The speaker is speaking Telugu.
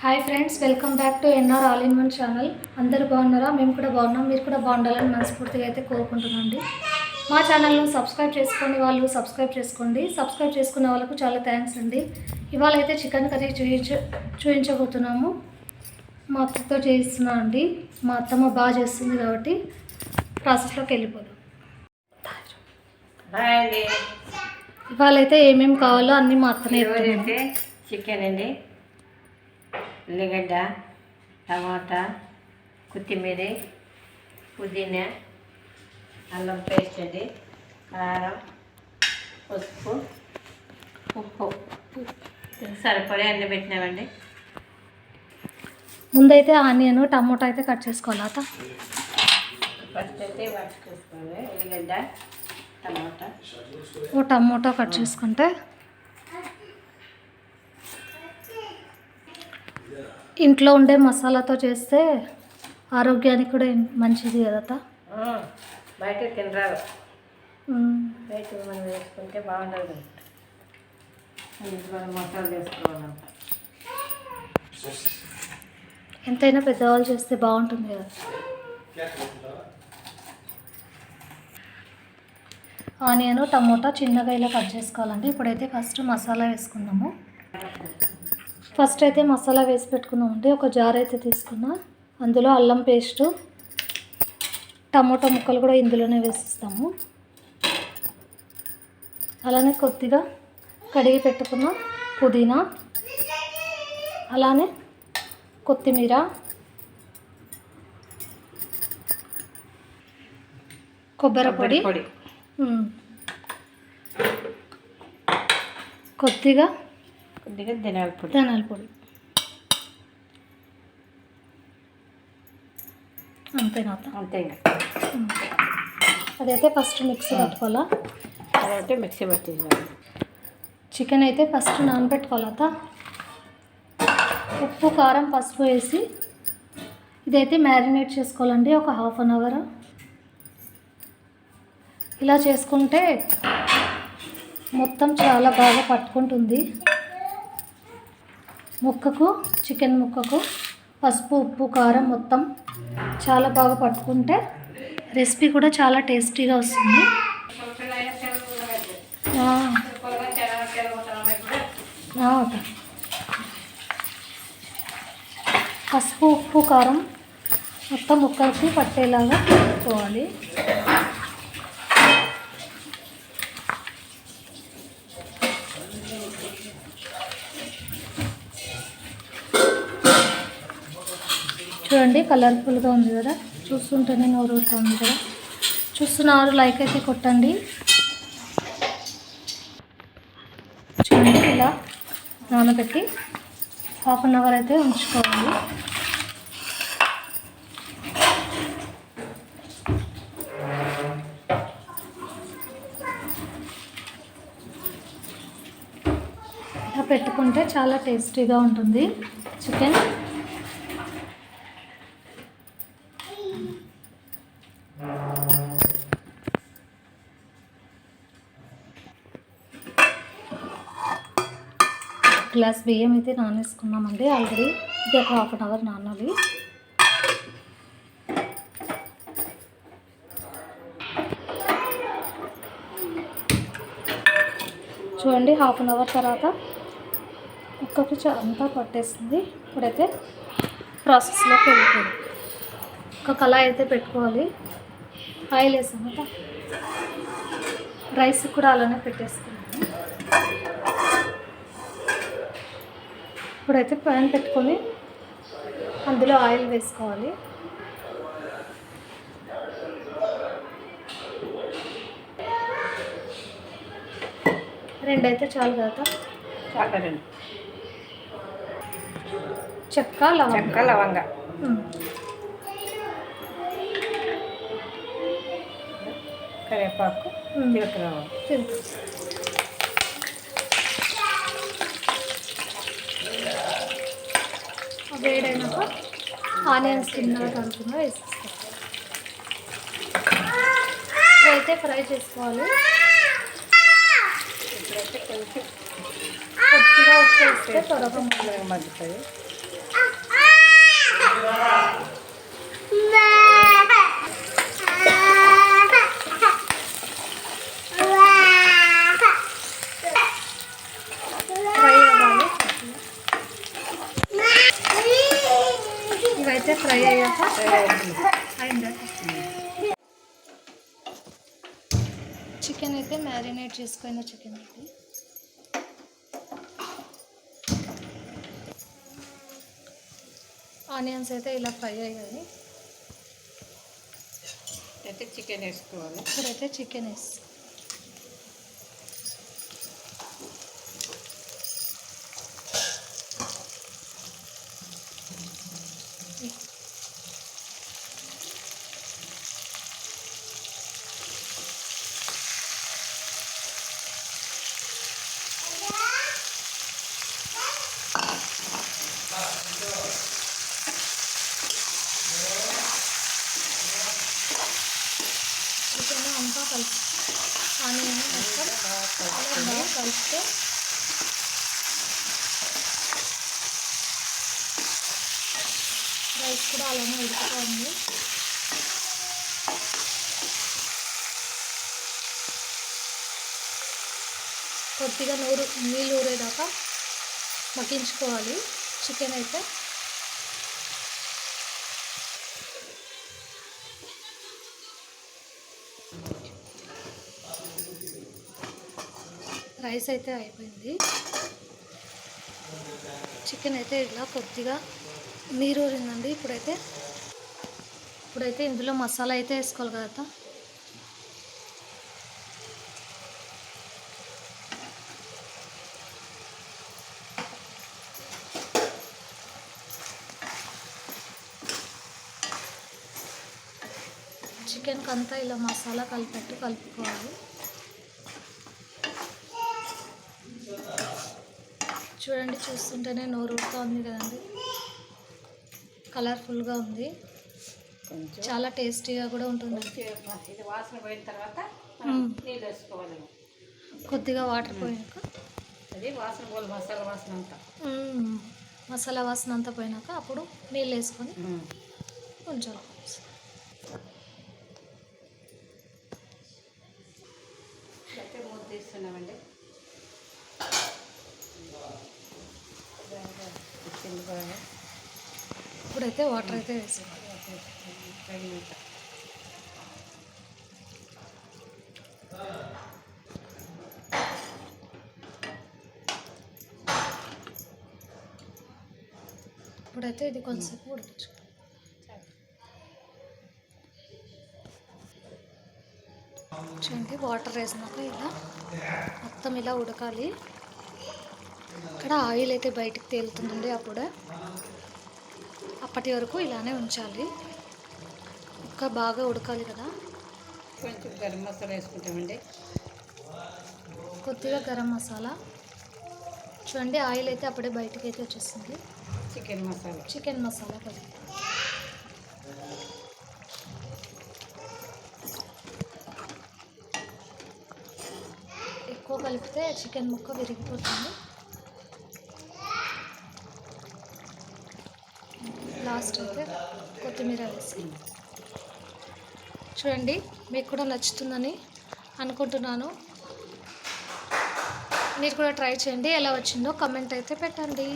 Hi friends welcome back to NR all in one channel అందరూ బాగున్నారా? మేము కూడా బాగున్నాం. మీరు కూడా బాగుండాలని మనస్ఫూర్తిగా అయితే కోరుకుంటున్నాండి మా ఛానల్ను సబ్స్క్రైబ్ చేసుకుని వాళ్ళు సబ్స్క్రైబ్ చేసుకోండి. సబ్స్క్రైబ్ చేసుకున్న వాళ్ళకు చాలా థ్యాంక్స్ అండి. ఇవాళ అయితే చికెన్ కర్రీ చూయించ చూపించబోతున్నాము మా అత్తతో చేయిస్తున్నా అండి. మా అత్తమ్మ బాగా చేస్తుంది కాబట్టి ప్రాసెస్లోకి వెళ్ళిపోదాం. ఇవాళ అయితే ఏమేమి కావాలో అన్నీ మా అత్తనే చికెన్ అండి. ఉల్లిగడ్డ టమాటా కొత్తిమీర పుదీనా అల్లం పేస్ట్ అండి కారం పసుపు ఉప్పు. సరిపడే అన్ని పెట్టినామండి. ముందైతే ఆనియన్ టమోటా అయితే కట్ చేసుకోవాలి అత్త ఫస్ట్ అయితే పట్టుకోవాలి ఉల్లిగడ్డ టమాటా. ఓ టమోటా కట్ చేసుకుంటే ఇంట్లో ఉండే మసాలాతో చేస్తే ఆరోగ్యానికి కూడా మంచిది కదా బయట తినరాదు. బయట మనం వేసుకుంటే బాగుండదు. ఇంట్లో మసాలా వేసుకోవాలంట. ఎంతైనా పెద్దవాళ్ళు చేస్తే బాగుంటుంది కదా. ఆనియన్ టమోటా చిన్నగా ఇలా కట్ చేసుకోవాలండి. ఇప్పుడైతే ఫస్ట్ మసాలా వేసుకుందాము. ఫస్ట్ అయితే మసాలా వేసి పెట్టుకుందామండి ఒక జార్ అయితే తీసుకున్నా. అందులో అల్లం పేస్టు టమోటా ముక్కలు కూడా ఇందులోనే వేసిస్తాము. అలానే కొద్దిగా కడిగి పెట్టుకున్న పుదీనా అలానే కొత్తిమీర కొబ్బరి పొడి. కొద్దిగా కొద్దిగా ధనియాల పొడి. ధనియాల పొడి. అంతేనా? అంతే. అదైతే ఫస్ట్ మిక్సీ పట్టుకోవాలా? తర్వాత మిక్సీ పట్టేసాను చికెన్ అయితే ఫస్ట్ నానబెట్టుకోవాలా అత్త? ఉప్పు కారం పసుపు వేసి ఇదైతే మ్యారినేట్ చేసుకోవాలండి ఒక హాఫ్ అన్ అవర్. ఇలా చేసుకుంటే మొత్తం చాలా బాగా పట్టుకుంటుంది. ముక్కకు చికెన్ ముక్కకు పసుపు ఉప్పు కారం మొత్తం చాలా బాగా పట్టుకుంటే రెసిపీ కూడా చాలా టేస్టీగా వస్తుంది. పసుపు ఉప్పు కారం మొత్తం ముక్కలకి పట్టేలాగా పెట్టుకోవాలి. చూడండి కలర్ఫుల్గా ఉంది కదా. చూస్తుంటేనే నోరు ఊరుతుంది కదా. చూస్తున్నారు లైక్ అయితే కొట్టండి. చూడండి ఇలా నానబెట్టి హాఫ్ అన్ అవర్ అయితే ఉంచుకోవాలి. పెట్టుకుంటే చాలా టేస్టీగా ఉంటుంది. చికెన్ గ్లాస్ బియ్యం అయితే నానేసుకున్నామండి. ఆల్రెడీ ఇది ఒక హాఫ్ అన్ అవర్ నానాలి. చూడండి హాఫ్ అన్ అవర్ తర్వాత కుక్కకి అంతా పట్టేస్తుంది ఇప్పుడైతే ప్రాసెస్లోకి వెళ్ళిపోయింది. ఒక కళాయి అయితే పెట్టుకోవాలి. ఆయిల్ వేసాము రైస్ కూడా అలానే పెట్టేస్తుంది ఇప్పుడైతే ప్యాన్ పెట్టుకొని అందులో ఆయిల్ వేసుకోవాలి. రెండైతే చాలు కదా. చాలండి. చెక్క లవంగ. చెక్క లవంగ. కరివేపాకు. జీలకర్ర. వేడైనాక ఆనియన్స్ చిన్నగా కలుపుకుండా వేసేసుకోవాలి ఇదైతే ఫ్రై చేసుకోవాలి. ఇప్పుడైతే కొద్దిగా వచ్చేస్తే వేస్తే త్వరగా మగ్గుతుంది చికెన్ అయితే మ్యారినేట్ చేసుకున్న చికెన్ ఇది ఆనియన్స్ అయితే ఇలా ఫ్రై అయ్యాయి. అయితే చికెన్ వేసుకోవాలి. ఇప్పుడైతే చికెన్ వేసి చికెన్ అంతా కలిసి ఆనియన్ మొత్తం అలా బాగా కలిపితే రైస్ కూడా అలానే ఉడుకుతుంది కొద్దిగా నూరు నీళ్ళు ఊరేదాకా మగ్గించుకోవాలి. చికెన్ అయితే రైస్ అయితే అయిపోయింది. చికెన్ అయితే ఇలా కొద్దిగా నీరు ఊరిందండి ఇప్పుడైతే ఇప్పుడైతే ఇందులో మసాలా అయితే వేసుకోవాలి కదా చికెన్కి అంతా ఇలా మసాలా కలిపెట్టు కలుపుకోవాలి. చూడండి చూస్తుంటేనే నోరు ఉంది కదండి. కలర్ఫుల్గా ఉంది. చాలా టేస్టీగా కూడా ఉంటుంది. ఇది వాసన పోయిన తర్వాత. నీళ్ళు వేసుకోవాలి. కొద్దిగా వాటర్ పోయాక అది వాసన పోలు మసాలా వాసన అంతా. మసాలా వాసన అంతా పోయినాక అప్పుడు నీళ్ళు వేసుకొని. కొంచెం మూత తీస్తున్నామండి. వచ్చింది బాగా ఇప్పుడైతే వాటర్ అయితే వేసుకోవాలి తగినంత ఇప్పుడైతే ఇది కొంచెంసేపు ఉడికించు చూడండి వాటర్ వేసినాక ఇలా మొత్తం ఇలా ఉడకాలి. ఇక్కడ ఆయిల్ అయితే బయటికి తేలుతుందండి అప్పుడే అప్పటి వరకు ఇలానే ఉంచాలి. ఇంకా బాగా ఉడకాలి కదా. కొంచెం గరం మసాలా వేసుకుంటామండి. కొద్దిగా గరం మసాలా. చూడండి ఆయిల్ అయితే అప్పుడే బయటికి అయితే వచ్చేస్తుంది. చికెన్ మసాలా. చికెన్ మసాలా కొద్దిగా ఎక్కువ కలిపితే చికెన్ ముక్క విరిగిపోతుంది. లాస్ట్ అయితే కొత్తిమీర వేసి. చూడండి మీకు కూడా నచ్చుతుందని అనుకుంటున్నాను. మీరు కూడా ట్రై చేయండి ఎలా వచ్చిందో కమెంట్ అయితే పెట్టండి.